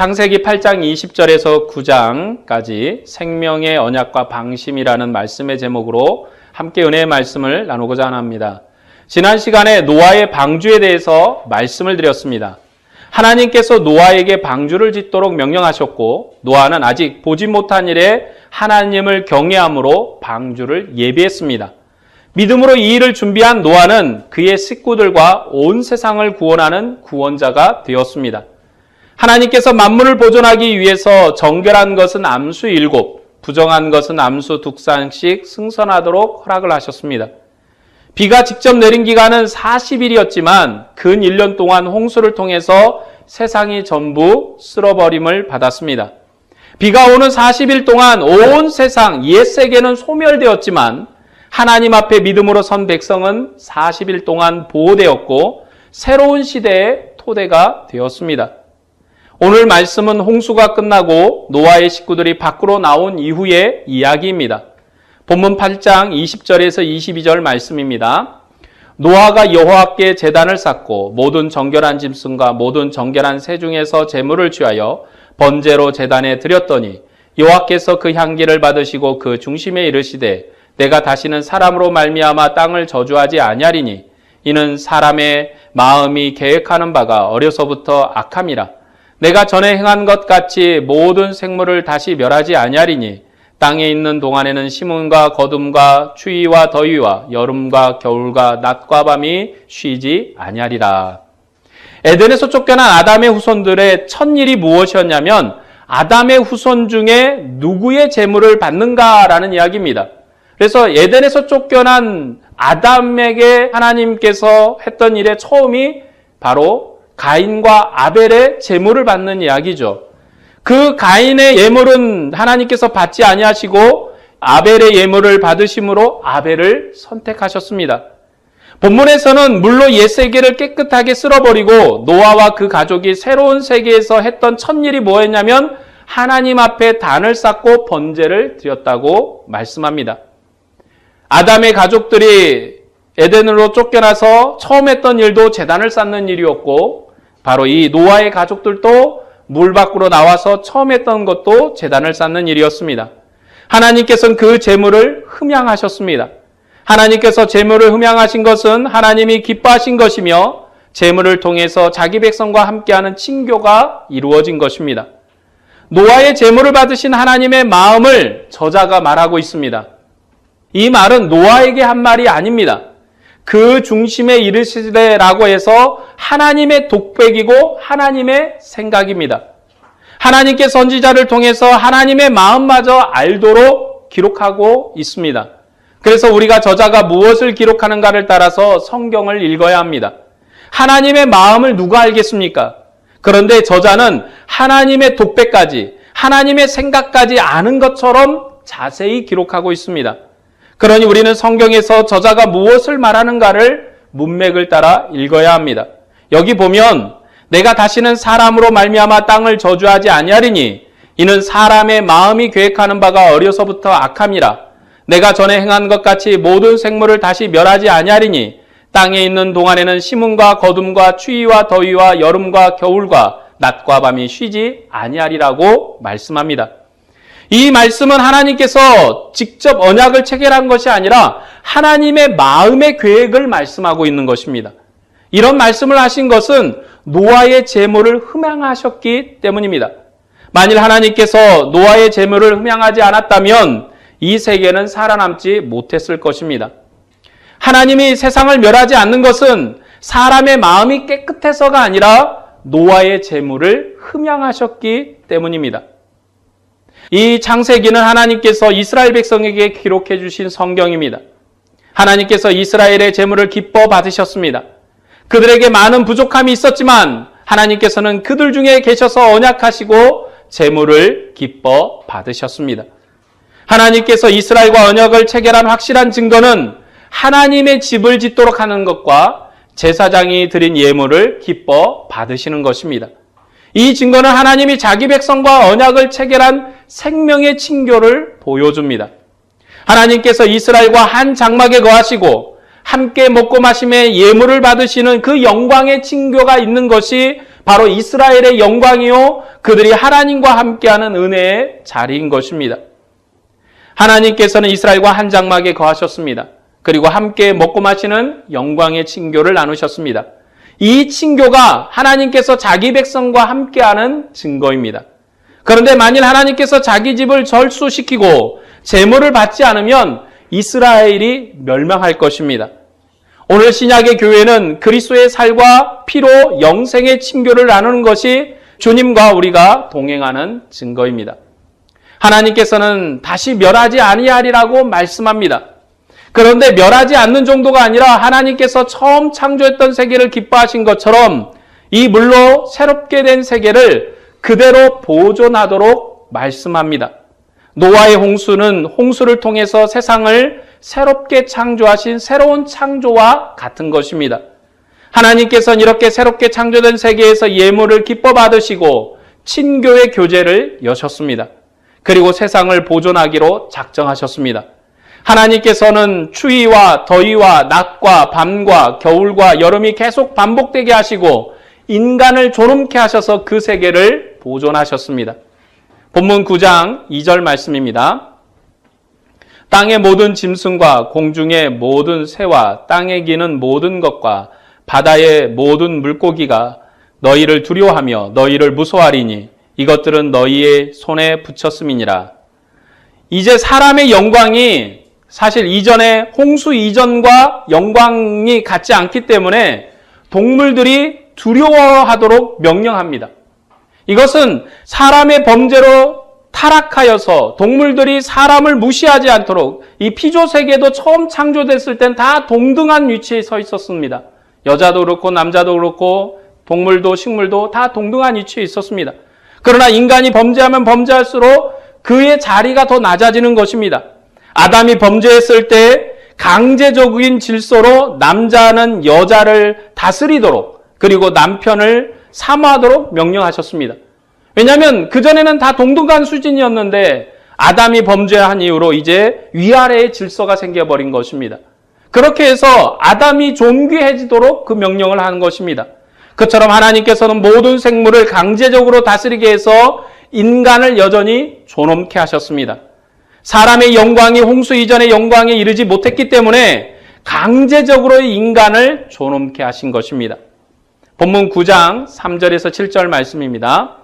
창세기 8장 20절에서 9장까지 생명의 언약과 방심이라는 말씀의 제목으로 함께 은혜의 말씀을 나누고자 합니다. 지난 시간에 노아의 방주에 대해서 말씀을 드렸습니다. 하나님께서 노아에게 방주를 짓도록 명령하셨고 노아는 아직 보지 못한 일에 하나님을 경외함으로 방주를 예비했습니다. 믿음으로 이 일을 준비한 노아는 그의 식구들과 온 세상을 구원하는 구원자가 되었습니다. 하나님께서 만물을 보존하기 위해서 정결한 것은 암수 일곱, 부정한 것은 암수 독산씩 승선하도록 허락을 하셨습니다. 비가 직접 내린 기간은 40일이었지만 근 1년 동안 홍수를 통해서 세상이 전부 쓸어버림을 받았습니다. 비가 오는 40일 동안 온 세상, 옛 세계는 소멸되었지만 하나님 앞에 믿음으로 선 백성은 40일 동안 보호되었고 새로운 시대의 토대가 되었습니다. 오늘 말씀은 홍수가 끝나고 노아의 식구들이 밖으로 나온 이후의 이야기입니다. 본문 8장 20절에서 22절 말씀입니다. 노아가 여호와께 제단을 쌓고 모든 정결한 짐승과 모든 정결한 새 중에서 제물을 취하여 번제로 제단에 드렸더니 여호와께서 그 향기를 받으시고 그 중심에 이르시되 내가 다시는 사람으로 말미암아 땅을 저주하지 아니하리니 이는 사람의 마음이 계획하는 바가 어려서부터 악함이라 내가 전에 행한 것 같이 모든 생물을 다시 멸하지 아니하리니 땅에 있는 동안에는 심음과 거둠과 추위와 더위와 여름과 겨울과 낮과 밤이 쉬지 아니하리라. 에덴에서 쫓겨난 아담의 후손들의 첫 일이 무엇이었냐면 아담의 후손 중에 누구의 재물을 받는가라는 이야기입니다. 그래서 에덴에서 쫓겨난 아담에게 하나님께서 했던 일의 처음이 바로 가인과 아벨의 재물을 받는 이야기죠. 그 가인의 예물은 하나님께서 받지 아니하시고 아벨의 예물을 받으심으로 아벨을 선택하셨습니다. 본문에서는 물로 옛 세계를 깨끗하게 쓸어버리고 노아와 그 가족이 새로운 세계에서 했던 첫 일이 뭐였냐면 하나님 앞에 단을 쌓고 번제를 드렸다고 말씀합니다. 아담의 가족들이 에덴으로 쫓겨나서 처음 했던 일도 재단을 쌓는 일이었고 바로 이 노아의 가족들도 물 밖으로 나와서 처음 했던 것도 재단을 쌓는 일이었습니다. 하나님께서는 그 재물을 흠양하셨습니다. 하나님께서 재물을 흠양하신 것은 하나님이 기뻐하신 것이며 재물을 통해서 자기 백성과 함께하는 친교가 이루어진 것입니다. 노아의 재물을 받으신 하나님의 마음을 저자가 말하고 있습니다. 이 말은 노아에게 한 말이 아닙니다. 그 중심에 이르시되라고 해서 하나님의 독백이고 하나님의 생각입니다. 하나님께 선지자를 통해서 하나님의 마음마저 알도록 기록하고 있습니다. 그래서 우리가 저자가 무엇을 기록하는가를 따라서 성경을 읽어야 합니다. 하나님의 마음을 누가 알겠습니까? 그런데 저자는 하나님의 독백까지, 하나님의 생각까지 아는 것처럼 자세히 기록하고 있습니다. 그러니 우리는 성경에서 저자가 무엇을 말하는가를 문맥을 따라 읽어야 합니다. 여기 보면 내가 다시는 사람으로 말미암아 땅을 저주하지 아니하리니 이는 사람의 마음이 계획하는 바가 어려서부터 악함이라 내가 전에 행한 것 같이 모든 생물을 다시 멸하지 아니하리니 땅에 있는 동안에는 심음과 거둠과 추위와 더위와 여름과 겨울과 낮과 밤이 쉬지 아니하리라고 말씀합니다. 이 말씀은 하나님께서 직접 언약을 체결한 것이 아니라 하나님의 마음의 계획을 말씀하고 있는 것입니다. 이런 말씀을 하신 것은 노아의 재물을 흠양하셨기 때문입니다. 만일 하나님께서 노아의 재물을 흠양하지 않았다면 이 세계는 살아남지 못했을 것입니다. 하나님이 세상을 멸하지 않는 것은 사람의 마음이 깨끗해서가 아니라 노아의 재물을 흠양하셨기 때문입니다. 이 창세기는 하나님께서 이스라엘 백성에게 기록해 주신 성경입니다. 하나님께서 이스라엘의 재물을 기뻐 받으셨습니다. 그들에게 많은 부족함이 있었지만 하나님께서는 그들 중에 계셔서 언약하시고 재물을 기뻐 받으셨습니다. 하나님께서 이스라엘과 언약을 체결한 확실한 증거는 하나님의 집을 짓도록 하는 것과 제사장이 드린 예물을 기뻐 받으시는 것입니다. 이 증거는 하나님이 자기 백성과 언약을 체결한 생명의 친교를 보여줍니다. 하나님께서 이스라엘과 한 장막에 거하시고 함께 먹고 마심의 예물을 받으시는 그 영광의 친교가 있는 것이 바로 이스라엘의 영광이요. 그들이 하나님과 함께하는 은혜의 자리인 것입니다. 하나님께서는 이스라엘과 한 장막에 거하셨습니다. 그리고 함께 먹고 마시는 영광의 친교를 나누셨습니다. 이 친교가 하나님께서 자기 백성과 함께하는 증거입니다. 그런데 만일 하나님께서 자기 집을 절수시키고 재물을 받지 않으면 이스라엘이 멸망할 것입니다. 오늘 신약의 교회는 그리스도의 살과 피로 영생의 친교를 나누는 것이 주님과 우리가 동행하는 증거입니다. 하나님께서는 다시 멸하지 아니하리라고 말씀합니다. 그런데 멸하지 않는 정도가 아니라 하나님께서 처음 창조했던 세계를 기뻐하신 것처럼 이 물로 새롭게 된 세계를 그대로 보존하도록 말씀합니다. 노아의 홍수는 홍수를 통해서 세상을 새롭게 창조하신 새로운 창조와 같은 것입니다. 하나님께서는 이렇게 새롭게 창조된 세계에서 예물을 기뻐 받으시고 친교의 교제를 여셨습니다. 그리고 세상을 보존하기로 작정하셨습니다. 하나님께서는 추위와 더위와 낮과 밤과 겨울과 여름이 계속 반복되게 하시고 인간을 존엄케 하셔서 그 세계를 보존하셨습니다. 본문 9장 2절 말씀입니다. 땅의 모든 짐승과 공중의 모든 새와 땅에 기는 모든 것과 바다의 모든 물고기가 너희를 두려워하며 너희를 무서워하리니 이것들은 너희의 손에 붙였음이니라. 이제 사람의 영광이 사실 이전에 홍수 이전과 영광이 같지 않기 때문에 동물들이 두려워하도록 명령합니다. 이것은 사람의 범죄로 타락하여서 동물들이 사람을 무시하지 않도록 이 피조 세계도 처음 창조됐을 땐 다 동등한 위치에 서 있었습니다. 여자도 그렇고 남자도 그렇고 동물도 식물도 다 동등한 위치에 있었습니다. 그러나 인간이 범죄하면 범죄할수록 그의 자리가 더 낮아지는 것입니다. 아담이 범죄했을 때 강제적인 질서로 남자는 여자를 다스리도록 그리고 남편을 사모하도록 명령하셨습니다. 왜냐하면 그전에는 다 동등한 수준이었는데 아담이 범죄한 이후로 이제 위아래의 질서가 생겨버린 것입니다. 그렇게 해서 아담이 존귀해지도록 그 명령을 하는 것입니다. 그처럼 하나님께서는 모든 생물을 강제적으로 다스리게 해서 인간을 여전히 존엄케 하셨습니다. 사람의 영광이 홍수 이전의 영광에 이르지 못했기 때문에 강제적으로 인간을 존엄케 하신 것입니다. 본문 9장 3절에서 7절 말씀입니다.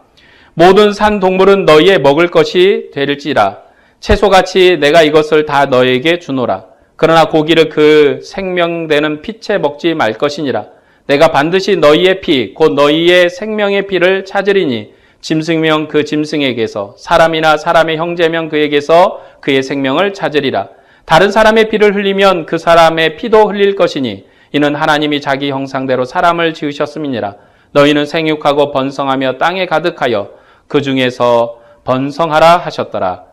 모든 산 동물은 너희의 먹을 것이 될지라 채소같이 내가 이것을 다 너에게 주노라. 그러나 고기를 그 생명되는 피채 먹지 말 것이니라. 내가 반드시 너희의 피, 곧 너희의 생명의 피를 찾으리니 짐승명 그 짐승에게서 사람이나 사람의 형제명 그에게서 그의 생명을 찾으리라. 다른 사람의 피를 흘리면 그 사람의 피도 흘릴 것이니 이는 하나님이 자기 형상대로 사람을 지으셨음이니라. 너희는 생육하고 번성하며 땅에 가득하여 그 중에서 번성하라 하셨더라.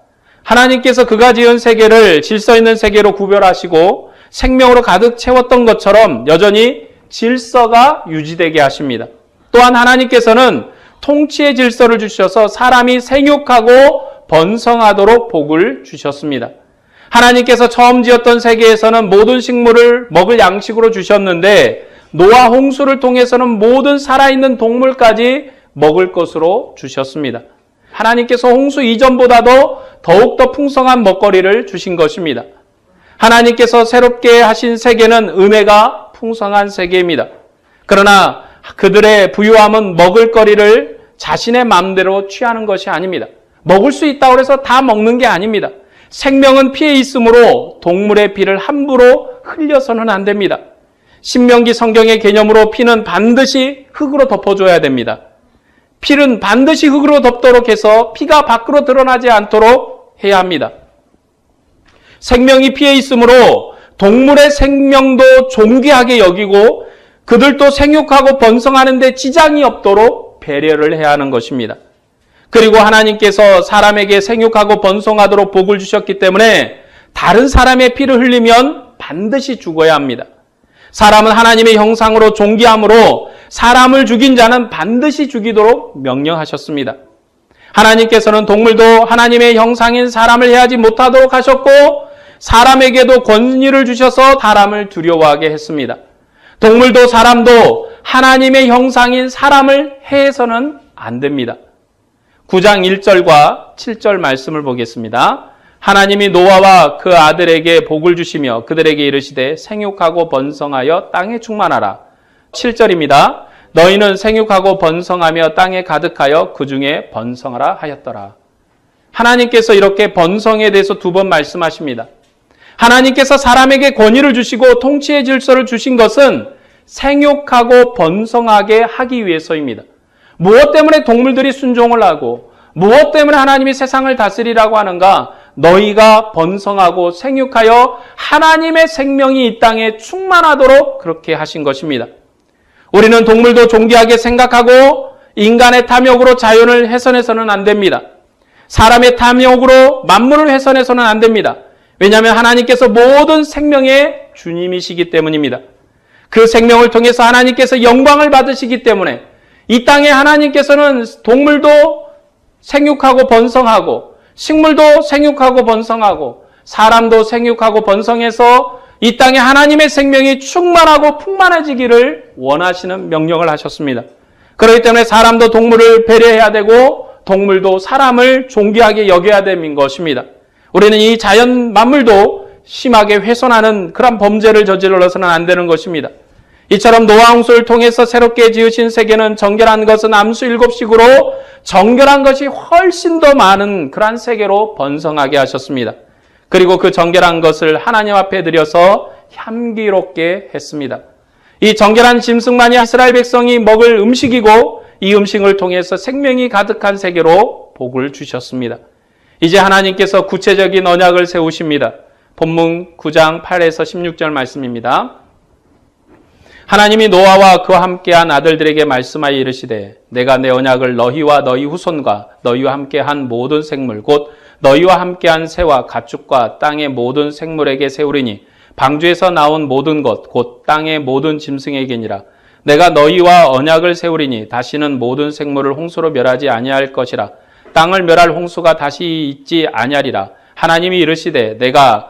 하나님께서 그가 지은 세계를 질서 있는 세계로 구별하시고 생명으로 가득 채웠던 것처럼 여전히 질서가 유지되게 하십니다. 또한 하나님께서는 통치의 질서를 주셔서 사람이 생육하고 번성하도록 복을 주셨습니다. 하나님께서 처음 지었던 세계에서는 모든 식물을 먹을 양식으로 주셨는데 노아 홍수를 통해서는 모든 살아있는 동물까지 먹을 것으로 주셨습니다. 하나님께서 홍수 이전보다도 더욱더 풍성한 먹거리를 주신 것입니다. 하나님께서 새롭게 하신 세계는 은혜가 풍성한 세계입니다. 그러나 그들의 부유함은 먹을거리를 자신의 마음대로 취하는 것이 아닙니다. 먹을 수 있다고 해서 다 먹는 게 아닙니다. 생명은 피에 있으므로 동물의 피를 함부로 흘려서는 안 됩니다. 신명기 성경의 개념으로 피는 반드시 흙으로 덮어줘야 됩니다. 피는 반드시 흙으로 덮도록 해서 피가 밖으로 드러나지 않도록 해야 합니다. 생명이 피에 있으므로 동물의 생명도 존귀하게 여기고 그들도 생육하고 번성하는데 지장이 없도록 배려를 해야 하는 것입니다. 그리고 하나님께서 사람에게 생육하고 번성하도록 복을 주셨기 때문에 다른 사람의 피를 흘리면 반드시 죽어야 합니다. 사람은 하나님의 형상으로 존귀함으로 사람을 죽인 자는 반드시 죽이도록 명령하셨습니다. 하나님께서는 동물도 하나님의 형상인 사람을 해하지 못하도록 하셨고 사람에게도 권위를 주셔서 사람을 두려워하게 했습니다. 동물도 사람도 하나님의 형상인 사람을 해서는 안 됩니다. 9장 1절과 7절 말씀을 보겠습니다. 하나님이 노아와 그 아들에게 복을 주시며 그들에게 이르시되 생육하고 번성하여 땅에 충만하라. 7절입니다. 너희는 생육하고 번성하며 땅에 가득하여 그 중에 번성하라 하였더라. 하나님께서 이렇게 번성에 대해서 두 번 말씀하십니다. 하나님께서 사람에게 권위를 주시고 통치의 질서를 주신 것은 생육하고 번성하게 하기 위해서입니다. 무엇 때문에 동물들이 순종을 하고 무엇 때문에 하나님이 세상을 다스리라고 하는가? 너희가 번성하고 생육하여 하나님의 생명이 이 땅에 충만하도록 그렇게 하신 것입니다. 우리는 동물도 존귀하게 생각하고 인간의 탐욕으로 자연을 훼손해서는 안 됩니다. 사람의 탐욕으로 만물을 훼손해서는 안 됩니다. 왜냐하면 하나님께서 모든 생명의 주님이시기 때문입니다. 그 생명을 통해서 하나님께서 영광을 받으시기 때문에 이 땅에 하나님께서는 동물도 생육하고 번성하고 식물도 생육하고 번성하고 사람도 생육하고 번성해서 이 땅에 하나님의 생명이 충만하고 풍만해지기를 원하시는 명령을 하셨습니다. 그렇기 때문에 사람도 동물을 배려해야 되고 동물도 사람을 존귀하게 여겨야 되는 것입니다. 우리는 이 자연 만물도 심하게 훼손하는 그런 범죄를 저질러서는 안 되는 것입니다. 이처럼 노아 홍수를 통해서 새롭게 지으신 세계는 정결한 것은 암수 일곱식으로 정결한 것이 훨씬 더 많은 그러한 세계로 번성하게 하셨습니다. 그리고 그 정결한 것을 하나님 앞에 드려서 향기롭게 했습니다. 이 정결한 짐승만이 이스라엘 백성이 먹을 음식이고 이 음식을 통해서 생명이 가득한 세계로 복을 주셨습니다. 이제 하나님께서 구체적인 언약을 세우십니다. 본문 9장 8에서 16절 말씀입니다. 하나님이 노아와 그와 함께한 아들들에게 말씀하여 이르시되 내가 내 언약을 너희와 너희 후손과 너희와 함께한 모든 생물 곧 너희와 함께한 새와 가축과 땅의 모든 생물에게 세우리니 방주에서 나온 모든 것 곧 땅의 모든 짐승에게니라. 내가 너희와 언약을 세우리니 다시는 모든 생물을 홍수로 멸하지 아니할 것이라. 땅을 멸할 홍수가 다시 있지 아니하리라. 하나님이 이르시되 내가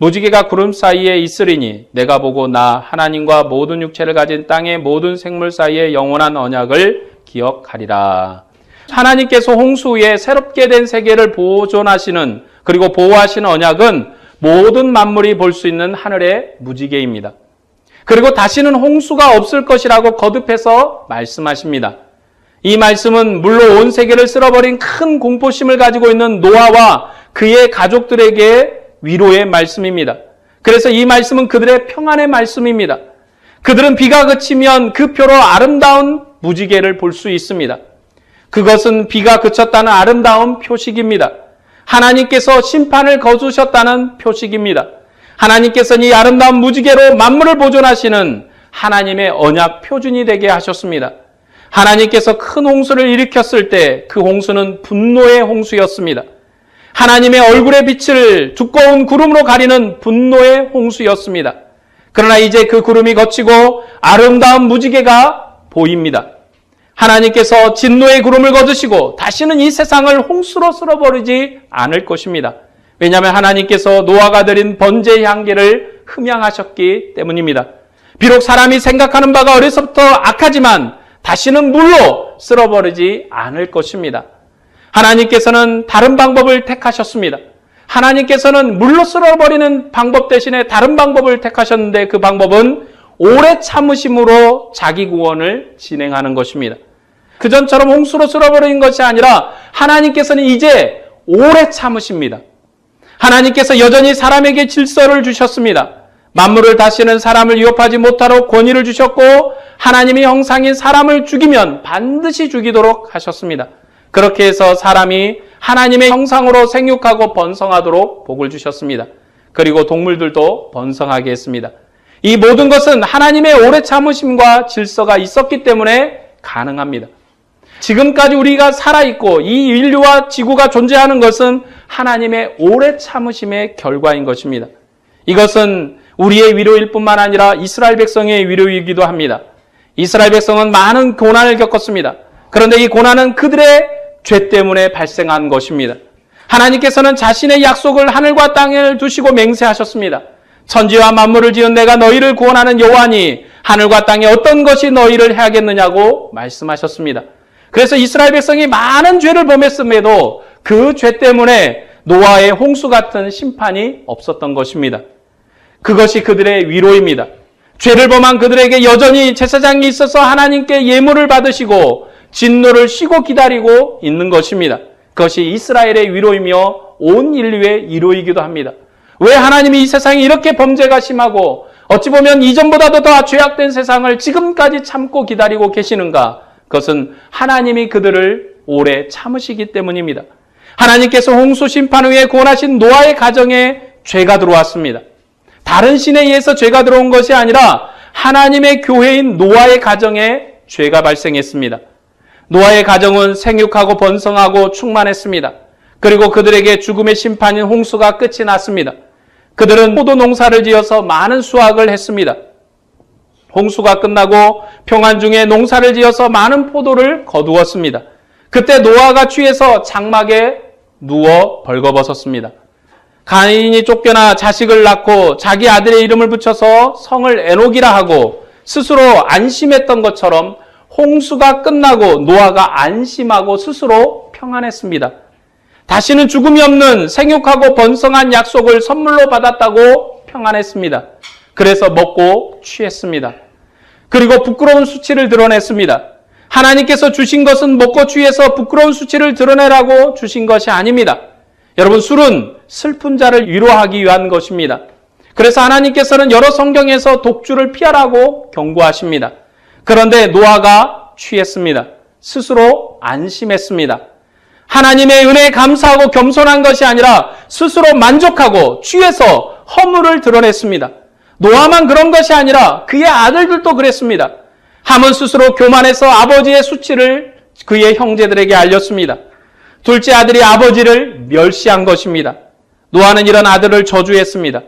무지개가 구름 사이에 있으리니 내가 보고 나 하나님과 모든 육체를 가진 땅의 모든 생물 사이에 영원한 언약을 기억하리라. 하나님께서 홍수 후에 새롭게 된 세계를 보존하시는 그리고 보호하시는 언약은 모든 만물이 볼 수 있는 하늘의 무지개입니다. 그리고 다시는 홍수가 없을 것이라고 거듭해서 말씀하십니다. 이 말씀은 물로 온 세계를 쓸어버린 큰 공포심을 가지고 있는 노아와 그의 가족들에게 위로의 말씀입니다. 그래서 이 말씀은 그들의 평안의 말씀입니다. 그들은 비가 그치면 그 표로 아름다운 무지개를 볼 수 있습니다. 그것은 비가 그쳤다는 아름다운 표식입니다. 하나님께서 심판을 거두셨다는 표식입니다. 하나님께서는 이 아름다운 무지개로 만물을 보존하시는 하나님의 언약 표준이 되게 하셨습니다. 하나님께서 큰 홍수를 일으켰을 때 그 홍수는 분노의 홍수였습니다. 하나님의 얼굴의 빛을 두꺼운 구름으로 가리는 분노의 홍수였습니다. 그러나 이제 그 구름이 거치고 아름다운 무지개가 보입니다. 하나님께서 진노의 구름을 거두시고 다시는 이 세상을 홍수로 쓸어버리지 않을 것입니다. 왜냐하면 하나님께서 노아가 드린 번제의 향기를 흠양하셨기 때문입니다. 비록 사람이 생각하는 바가 어려서부터 악하지만 다시는 물로 쓸어버리지 않을 것입니다. 하나님께서는 다른 방법을 택하셨습니다. 하나님께서는 물로 쓸어버리는 방법 대신에 다른 방법을 택하셨는데 그 방법은 오래 참으심으로 자기 구원을 진행하는 것입니다. 그전처럼 홍수로 쓸어버리는 것이 아니라 하나님께서는 이제 오래 참으십니다. 하나님께서 여전히 사람에게 질서를 주셨습니다. 만물을 다시는 사람을 위협하지 못하도록 권위를 주셨고 하나님의 형상인 사람을 죽이면 반드시 죽이도록 하셨습니다. 그렇게 해서 사람이 하나님의 형상으로 생육하고 번성하도록 복을 주셨습니다. 그리고 동물들도 번성하게 했습니다. 이 모든 것은 하나님의 오래 참으심과 질서가 있었기 때문에 가능합니다. 지금까지 우리가 살아있고 이 인류와 지구가 존재하는 것은 하나님의 오래 참으심의 결과인 것입니다. 이것은 우리의 위로일 뿐만 아니라 이스라엘 백성의 위로이기도 합니다. 이스라엘 백성은 많은 고난을 겪었습니다. 그런데 이 고난은 그들의 죄 때문에 발생한 것입니다. 하나님께서는 자신의 약속을 하늘과 땅을 두시고 맹세하셨습니다. 천지와 만물을 지은 내가 너희를 구원하는 여호와니 하늘과 땅에 어떤 것이 너희를 해야겠느냐고 말씀하셨습니다. 그래서 이스라엘 백성이 많은 죄를 범했음에도 그 죄 때문에 노아의 홍수 같은 심판이 없었던 것입니다. 그것이 그들의 위로입니다. 죄를 범한 그들에게 여전히 제사장이 있어서 하나님께 예물을 받으시고 진노를 쉬고 기다리고 있는 것입니다. 그것이 이스라엘의 위로이며 온 인류의 위로이기도 합니다. 왜 하나님이 이 세상이 이렇게 범죄가 심하고 어찌 보면 이전보다도 더 죄악된 세상을 지금까지 참고 기다리고 계시는가? 그것은 하나님이 그들을 오래 참으시기 때문입니다. 하나님께서 홍수 심판 후에 구원하신 노아의 가정에 죄가 들어왔습니다. 다른 신에 의해서 죄가 들어온 것이 아니라 하나님의 교회인 노아의 가정에 죄가 발생했습니다. 노아의 가정은 생육하고 번성하고 충만했습니다. 그리고 그들에게 죽음의 심판인 홍수가 끝이 났습니다. 그들은 포도 농사를 지어서 많은 수확을 했습니다. 홍수가 끝나고 평안 중에 농사를 지어서 많은 포도를 거두었습니다. 그때 노아가 취해서 장막에 누워 벌거벗었습니다. 가인이 쫓겨나 자식을 낳고 자기 아들의 이름을 붙여서 성을 에녹이라 하고 스스로 안심했던 것처럼 홍수가 끝나고 노아가 안심하고 스스로 평안했습니다. 다시는 죽음이 없는 생육하고 번성한 약속을 선물로 받았다고 평안했습니다. 그래서 먹고 취했습니다. 그리고 부끄러운 수치를 드러냈습니다. 하나님께서 주신 것은 먹고 취해서 부끄러운 수치를 드러내라고 주신 것이 아닙니다. 여러분, 술은 슬픈 자를 위로하기 위한 것입니다. 그래서 하나님께서는 여러 성경에서 독주를 피하라고 경고하십니다. 그런데 노아가 취했습니다. 스스로 안심했습니다. 하나님의 은혜에 감사하고 겸손한 것이 아니라 스스로 만족하고 취해서 허물을 드러냈습니다. 노아만 그런 것이 아니라 그의 아들들도 그랬습니다. 함은 스스로 교만해서 아버지의 수치를 그의 형제들에게 알렸습니다. 둘째 아들이 아버지를 멸시한 것입니다. 노아는 이런 아들을 저주했습니다.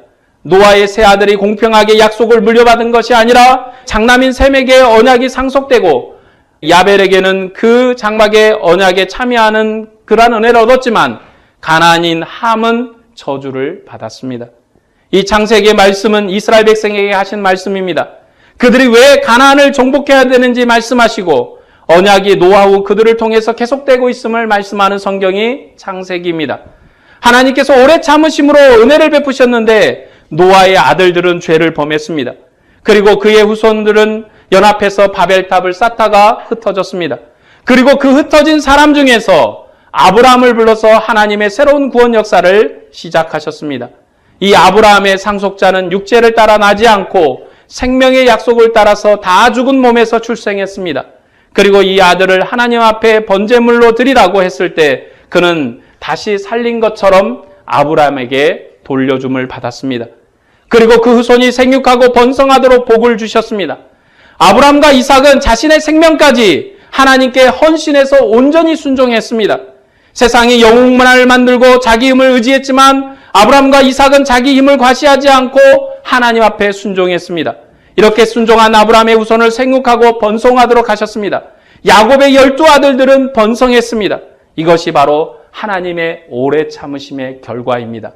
노아의 세 아들이 공평하게 약속을 물려받은 것이 아니라 장남인 셈에게 언약이 상속되고 야벨에게는 그 장막의 언약에 참여하는 그러한 은혜를 얻었지만 가나안인 함은 저주를 받았습니다. 이 창세기의 말씀은 이스라엘 백성에게 하신 말씀입니다. 그들이 왜 가나안을 정복해야 되는지 말씀하시고 언약이 노하우 그들을 통해서 계속되고 있음을 말씀하는 성경이 창세기입니다. 하나님께서 오래 참으심으로 은혜를 베푸셨는데 노아의 아들들은 죄를 범했습니다. 그리고 그의 후손들은 연합해서 바벨탑을 쌓다가 흩어졌습니다. 그리고 그 흩어진 사람 중에서 아브라함을 불러서 하나님의 새로운 구원 역사를 시작하셨습니다. 이 아브라함의 상속자는 육체를 따라 나지 않고 생명의 약속을 따라서 다 죽은 몸에서 출생했습니다. 그리고 이 아들을 하나님 앞에 번제물로 드리라고 했을 때 그는 다시 살린 것처럼 아브라함에게 돌려줌을 받았습니다. 그리고 그 후손이 생육하고 번성하도록 복을 주셨습니다. 아브라함과 이삭은 자신의 생명까지 하나님께 헌신해서 온전히 순종했습니다. 세상이 영웅만을 만들고 자기 힘을 의지했지만 아브라함과 이삭은 자기 힘을 과시하지 않고 하나님 앞에 순종했습니다. 이렇게 순종한 아브라함의 후손을 생육하고 번성하도록 하셨습니다. 야곱의 열두 아들들은 번성했습니다. 이것이 바로 하나님의 오래 참으심의 결과입니다.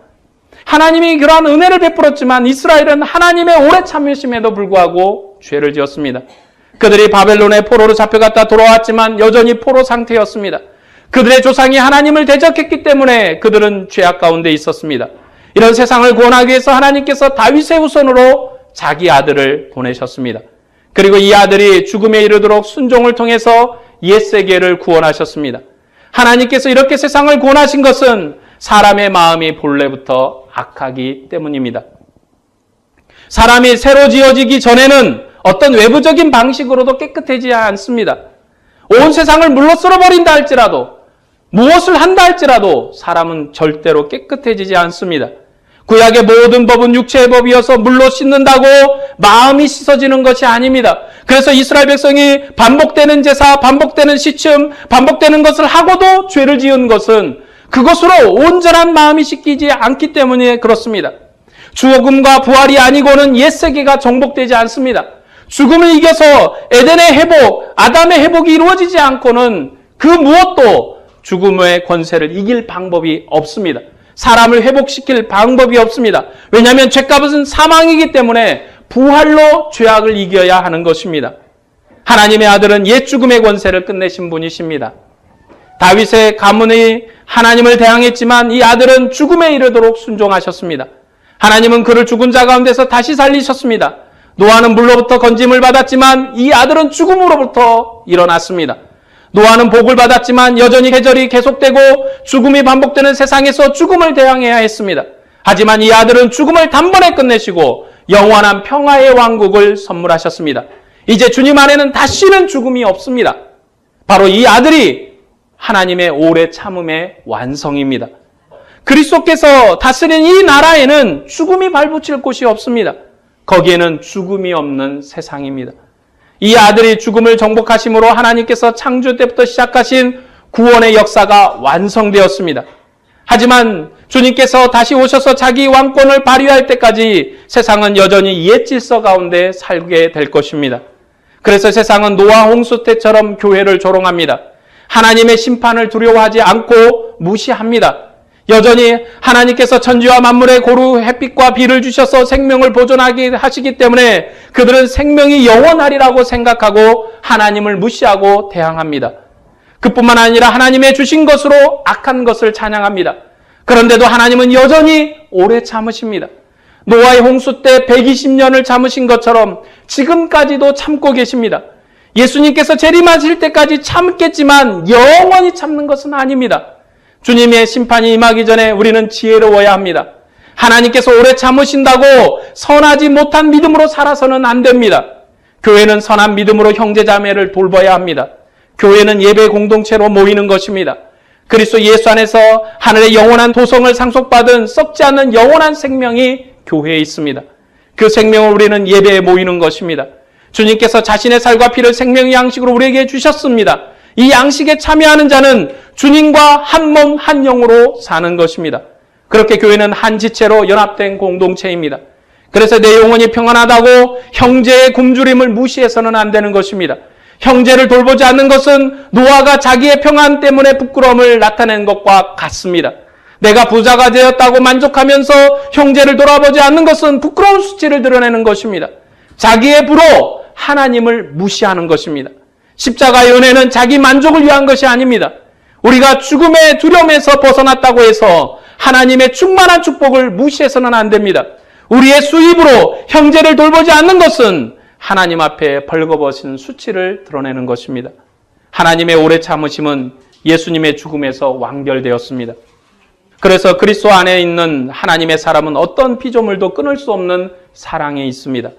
하나님이 그러한 은혜를 베풀었지만 이스라엘은 하나님의 오래 참으심에도 불구하고 죄를 지었습니다. 그들이 바벨론의 포로로 잡혀갔다 돌아왔지만 여전히 포로 상태였습니다. 그들의 조상이 하나님을 대적했기 때문에 그들은 죄악 가운데 있었습니다. 이런 세상을 구원하기 위해서 하나님께서 다윗의 후손으로 자기 아들을 보내셨습니다. 그리고 이 아들이 죽음에 이르도록 순종을 통해서 옛 세계를 구원하셨습니다. 하나님께서 이렇게 세상을 구원하신 것은 사람의 마음이 본래부터 악하기 때문입니다. 사람이 새로 지어지기 전에는 어떤 외부적인 방식으로도 깨끗해지지 않습니다. 온 세상을 물로 쓸어버린다 할지라도 무엇을 한다 할지라도 사람은 절대로 깨끗해지지 않습니다. 구약의 모든 법은 육체의 법이어서 물로 씻는다고 마음이 씻어지는 것이 아닙니다. 그래서 이스라엘 백성이 반복되는 제사, 반복되는 시춤, 반복되는 것을 하고도 죄를 지은 것은 그것으로 온전한 마음이 씻기지 않기 때문에 그렇습니다. 죽음과 부활이 아니고는 옛 세계가 정복되지 않습니다. 죽음을 이겨서 에덴의 회복, 아담의 회복이 이루어지지 않고는 그 무엇도 죽음의 권세를 이길 방법이 없습니다. 사람을 회복시킬 방법이 없습니다. 왜냐하면 죄값은 사망이기 때문에 부활로 죄악을 이겨야 하는 것입니다. 하나님의 아들은 옛 죽음의 권세를 끝내신 분이십니다. 다윗의 가문이 하나님을 대항했지만 이 아들은 죽음에 이르도록 순종하셨습니다. 하나님은 그를 죽은 자 가운데서 다시 살리셨습니다. 노아는 물로부터 건짐을 받았지만 이 아들은 죽음으로부터 일어났습니다. 노아는 복을 받았지만 여전히 계절이 계속되고 죽음이 반복되는 세상에서 죽음을 대항해야 했습니다. 하지만 이 아들은 죽음을 단번에 끝내시고 영원한 평화의 왕국을 선물하셨습니다. 이제 주님 안에는 다시는 죽음이 없습니다. 바로 이 아들이 하나님의 오래 참음의 완성입니다. 그리스도께서 다스리는 이 나라에는 죽음이 발붙일 곳이 없습니다. 거기에는 죽음이 없는 세상입니다. 이 아들이 죽음을 정복하심으로 하나님께서 창조 때부터 시작하신 구원의 역사가 완성되었습니다. 하지만 주님께서 다시 오셔서 자기 왕권을 발휘할 때까지 세상은 여전히 옛 질서 가운데 살게 될 것입니다. 그래서 세상은 노아 홍수 때처럼 교회를 조롱합니다. 하나님의 심판을 두려워하지 않고 무시합니다. 여전히 하나님께서 천지와 만물의 고루 햇빛과 비를 주셔서 생명을 보존하게 하시기 때문에 그들은 생명이 영원하리라고 생각하고 하나님을 무시하고 대항합니다. 그뿐만 아니라 하나님의 주신 것으로 악한 것을 찬양합니다. 그런데도 하나님은 여전히 오래 참으십니다. 노아의 홍수 때 120년을 참으신 것처럼 지금까지도 참고 계십니다. 예수님께서 재림하실 때까지 참겠지만 영원히 참는 것은 아닙니다. 주님의 심판이 임하기 전에 우리는 지혜로워야 합니다. 하나님께서 오래 참으신다고 선하지 못한 믿음으로 살아서는 안 됩니다. 교회는 선한 믿음으로 형제자매를 돌봐야 합니다. 교회는 예배 공동체로 모이는 것입니다. 그리스도 예수 안에서 하늘의 영원한 도성을 상속받은 썩지 않는 영원한 생명이 교회에 있습니다. 그 생명을 우리는 예배에 모이는 것입니다. 주님께서 자신의 살과 피를 생명의 양식으로 우리에게 주셨습니다. 이 양식에 참여하는 자는 주님과 한 몸, 한 영으로 사는 것입니다. 그렇게 교회는 한 지체로 연합된 공동체입니다. 그래서 내 영혼이 평안하다고 형제의 굶주림을 무시해서는 안 되는 것입니다. 형제를 돌보지 않는 것은 노아가 자기의 평안 때문에 부끄러움을 나타낸 것과 같습니다. 내가 부자가 되었다고 만족하면서 형제를 돌아보지 않는 것은 부끄러운 수치를 드러내는 것입니다. 자기의 부로 하나님을 무시하는 것입니다. 십자가의 은혜는 자기 만족을 위한 것이 아닙니다. 우리가 죽음의 두려움에서 벗어났다고 해서 하나님의 충만한 축복을 무시해서는 안 됩니다. 우리의 수입으로 형제를 돌보지 않는 것은 하나님 앞에 벌거벗은 수치를 드러내는 것입니다. 하나님의 오래 참으심은 예수님의 죽음에서 완결되었습니다. 그래서 그리스도 안에 있는 하나님의 사람은 어떤 피조물도 끊을 수 없는 사랑에 있습니다.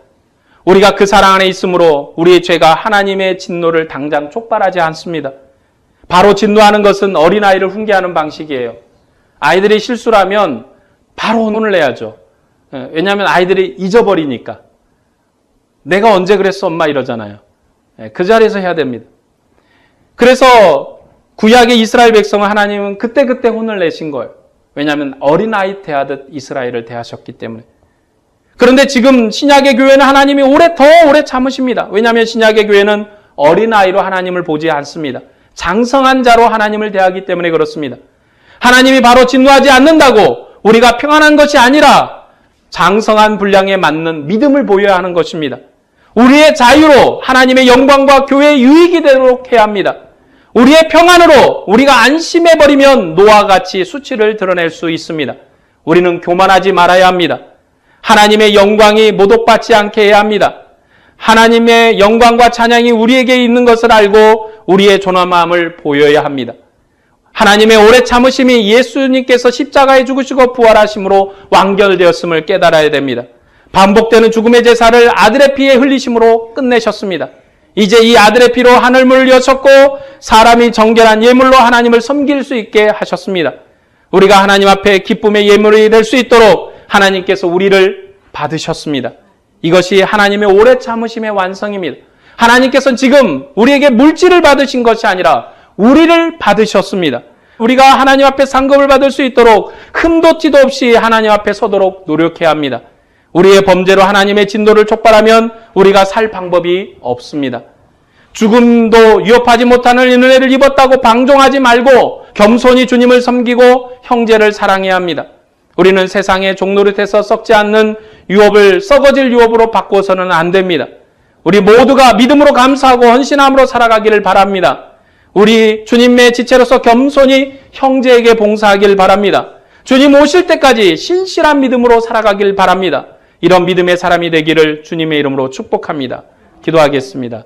우리가 그 사랑 안에 있으므로 우리의 죄가 하나님의 진노를 당장 촉발하지 않습니다. 바로 진노하는 것은 어린아이를 훈계하는 방식이에요. 아이들이 실수를 하면 바로 혼을 내야죠. 예, 왜냐하면 아이들이 잊어버리니까. 내가 언제 그랬어, 엄마 이러잖아요. 예, 그 자리에서 해야 됩니다. 그래서 구약의 이스라엘 백성을 하나님은 그때그때 혼을 내신 거예요. 왜냐하면 어린아이 대하듯 이스라엘을 대하셨기 때문에. 그런데 지금 신약의 교회는 하나님이 오래 더 오래 참으십니다. 왜냐하면 신약의 교회는 어린아이로 하나님을 보지 않습니다. 장성한 자로 하나님을 대하기 때문에 그렇습니다. 하나님이 바로 진노하지 않는다고 우리가 평안한 것이 아니라 장성한 분량에 맞는 믿음을 보여야 하는 것입니다. 우리의 자유로 하나님의 영광과 교회의 유익이 되도록 해야 합니다. 우리의 평안으로 우리가 안심해버리면 노아 같이 수치를 드러낼 수 있습니다. 우리는 교만하지 말아야 합니다. 하나님의 영광이 모독받지 않게 해야 합니다. 하나님의 영광과 찬양이 우리에게 있는 것을 알고 우리의 존엄함을 보여야 합니다. 하나님의 오래 참으심이 예수님께서 십자가에 죽으시고 부활하심으로 완결되었음을 깨달아야 됩니다. 반복되는 죽음의 제사를 아들의 피에 흘리심으로 끝내셨습니다. 이제 이 아들의 피로 하늘문을 여셨고 사람이 정결한 예물로 하나님을 섬길 수 있게 하셨습니다. 우리가 하나님 앞에 기쁨의 예물이 될 수 있도록 하나님께서 우리를 받으셨습니다. 이것이 하나님의 오래 참으심의 완성입니다. 하나님께서는 지금 우리에게 물질을 받으신 것이 아니라 우리를 받으셨습니다. 우리가 하나님 앞에 상급을 받을 수 있도록 흠도 티도 없이 하나님 앞에 서도록 노력해야 합니다. 우리의 범죄로 하나님의 진노를 촉발하면 우리가 살 방법이 없습니다. 죽음도 위협하지 못하는 은혜를 입었다고 방종하지 말고 겸손히 주님을 섬기고 형제를 사랑해야 합니다. 우리는 세상의 종노릇해서 썩지 않는 유업을 썩어질 유업으로 바꿔서는 안 됩니다. 우리 모두가 믿음으로 감사하고 헌신함으로 살아가기를 바랍니다. 우리 주님의 지체로서 겸손히 형제에게 봉사하길 바랍니다. 주님 오실 때까지 신실한 믿음으로 살아가길 바랍니다. 이런 믿음의 사람이 되기를 주님의 이름으로 축복합니다. 기도하겠습니다.